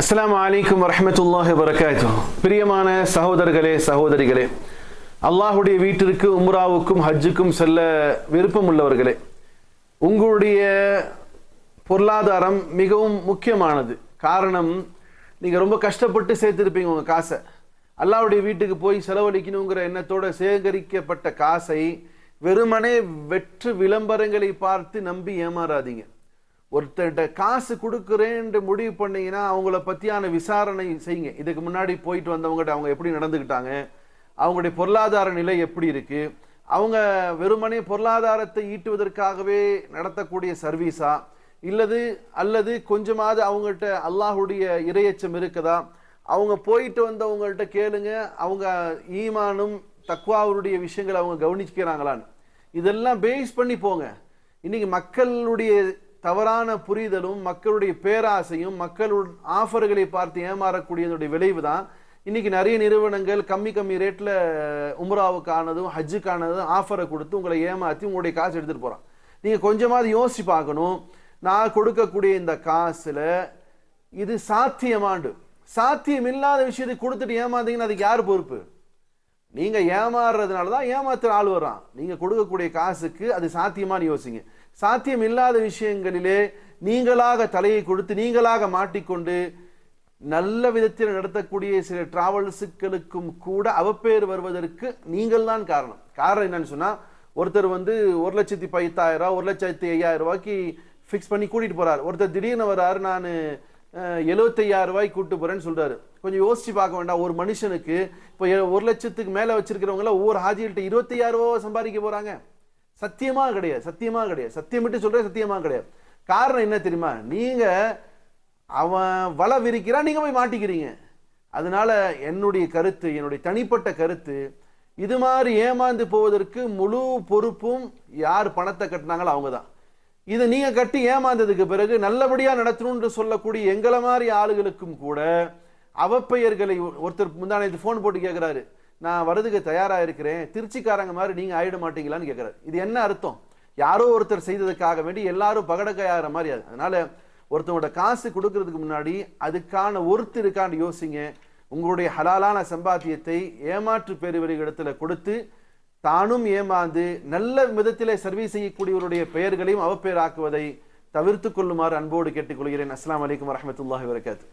அஸ்லாம் அலைக்கும் வரஹ்மத்துல்லாஹி வரகாத்து பிரியமான சகோதரர்களே சகோதரிகளே அல்லாஹுடைய வீட்டிற்கு உம்ராவுக்கும் ஹஜ்ஜுக்கும் செல்ல விருப்பம் உள்ளவர்களே உங்களுடைய பொருளாதாரம் மிகவும் முக்கியமானது. காரணம் நீங்கள் ரொம்ப கஷ்டப்பட்டு சேர்த்துருப்பீங்க உங்கள் காசை. அல்லாஹுடைய வீட்டுக்கு போய் செலவழிக்கணுங்கிற எண்ணத்தோட சேகரிக்கப்பட்ட காசை வெறுமனே வெற்று விளம்பரங்களை பார்த்து நம்பி ஏமாறாதீங்க. ஒருத்தர்கிட்ட காசு கொடுக்குறேன்னு முடிவு பண்ணீங்கன்னா அவங்கள பற்றியான விசாரணை செய்யுங்க. இதுக்கு முன்னாடி போயிட்டு வந்தவங்ககிட்ட அவங்க எப்படி நடந்துக்கிட்டாங்க? அவங்களுடைய பொருளாதார நிலை எப்படி இருக்குது அவங்க வெறுமனே பொருளாதாரத்தை ஈட்டுவதற்காகவே நடத்தக்கூடிய சர்வீஸா? இல்லது அல்லது கொஞ்சமாவது அவங்கள்ட்ட அல்லாஹுடைய இரையச்சம் இருக்குதா? அவங்க போயிட்டு வந்தவங்கள்ட்ட கேளுங்க. அவங்க ஈமானும் தக்குவாவுடைய விஷயங்களை அவங்க கவனிச்சுக்கிறாங்களான்னு. இதெல்லாம் பேஸ் பண்ணி போங்க. இன்னைக்கு மக்களுடைய தவறான புரிதலும் மக்களுடைய பேராசையும் மக்களுடைய ஆஃபர்களை பார்த்து ஏமாறக்கூடியதனுடைய விளைவு தான் இன்னைக்கு நிறைய நிறுவனங்கள் கம்மி கம்மி ரேட்டில் உம்ராவுக்கானதும் ஹஜ்ஜுக்கானதும் ஆஃபரை கொடுத்து உங்களை ஏமாற்றி உங்களுடைய காசு எடுத்துகிட்டு போகிறான் நீங்கள் கொஞ்சமாவது யோசிச்சு பார்க்கணும். நான் கொடுக்கக்கூடிய இந்த காசில் இது சாத்தியமாண்டு. சாத்தியம் இல்லாத விஷயத்தை கொடுத்துட்டு ஏமாந்தீங்கன்னா அதுக்கு யார் பொறுப்பு? நீங்கள் ஏமாறுறதுனால தான் ஏமாத்துற ஆள் வர்றான். நீங்கள் கொடுக்கக்கூடிய காசுக்கு அது சாத்தியமானு யோசிங்க. சாத்தியம் இல்லாத விஷயங்களிலே நீங்களாக தலையை கொடுத்து நீங்களாக மாட்டிக்கொண்டு நல்ல விதத்தில் நடத்தக்கூடிய சில டிராவல்ஸுக்களுக்கும் கூட அவப்பேர் வருவதற்கு நீங்கள் தான் காரணம். காரணம் என்னன்னு சொன்னால் ஒருத்தர் வந்து ஒரு லட்சத்தி பத்தாயிரம் ரூபா ஒரு லட்சத்தி ஐயாயிரம் ரூபாய்க்கு ஃபிக்ஸ் பண்ணி கூட்டிகிட்டு போகிறார் ஒருத்தர் திடீர்னு வராரு நான் எழுபத்தையாயிரம் ரூபாய்க்கு கூட்டு போகிறேன்னு சொல்கிறாரு கொஞ்சம் யோசிச்சு பார்க்க வேண்டாம். ஒரு மனுஷனுக்கு இப்போ ஒரு லட்சத்துக்கு மேலே வச்சிருக்கிறவங்க ஒவ்வொரு ஹாஜிகள்ட்ட இருபத்தையாயிரம் ரூபாய் சம்பாதிக்க போகிறாங்க சத்தியமாக கிடையாது சத்தியமாக கிடையாது. சத்தியம் விட்டு சொல்றேன் சத்தியமாக கிடையாது. காரணம் என்ன தெரியுமா? நீங்கள் அவன் வலை விரிக்கிறான் நீங்கள் போய் மாட்டிக்கிறீங்க. அதனால் என்னுடைய கருத்து என்னுடைய தனிப்பட்ட கருத்து இது மாதிரி ஏமாந்து போவதற்கு முழு பொறுப்பும் யார் பணத்தை கட்டினாங்களோ அவங்க தான் இதை நீங்கள் கட்டி ஏமாந்ததுக்கு பிறகு நல்லபடியாக நடத்தணும்னு சொல்லக்கூடிய எங்களை மாதிரி ஆளுகளுக்கும் கூட அவப்பெயர்களை ஒ- ஒருத்தர் முந்தானத்து ஃபோன் போட்டு கேட்குறாரு நான் வரதுக்கு தயாராக இருக்கிறேன் திருச்சிக்காரங்க மாதிரி நீங்கள் ஆயிட மாட்டீங்களான்னு கேட்குறாரு இது என்ன அர்த்தம்? யாரோ ஒருத்தர் செய்ததுக்காக வேண்டி எல்லாரும் பகடக்கையாகிற மாதிரி அது. அதனால ஒருத்தவங்களோட காசு கொடுக்கறதுக்கு முன்னாடி அதுக்கான ஒருத்தர் இருக்கான்னு யோசிங்க. உங்களுடைய ஹலாலான சம்பாத்தியத்தை ஏமாற்று பெருவரிகளிடத்துல கொடுத்து தானும் ஏமாந்து நல்ல விதத்தில் சர்வீஸ் செய்யக்கூடியவருடைய பெயர்களையும் அவப்பெயராக்குவதை தவிர்த்து கொள்ளுமாறு அன்போடு கேட்டுக்கொள்கிறேன். அஸ்லாம் வலைக்கம் வரஹ்மத்துல்லாஹி வரகாத்து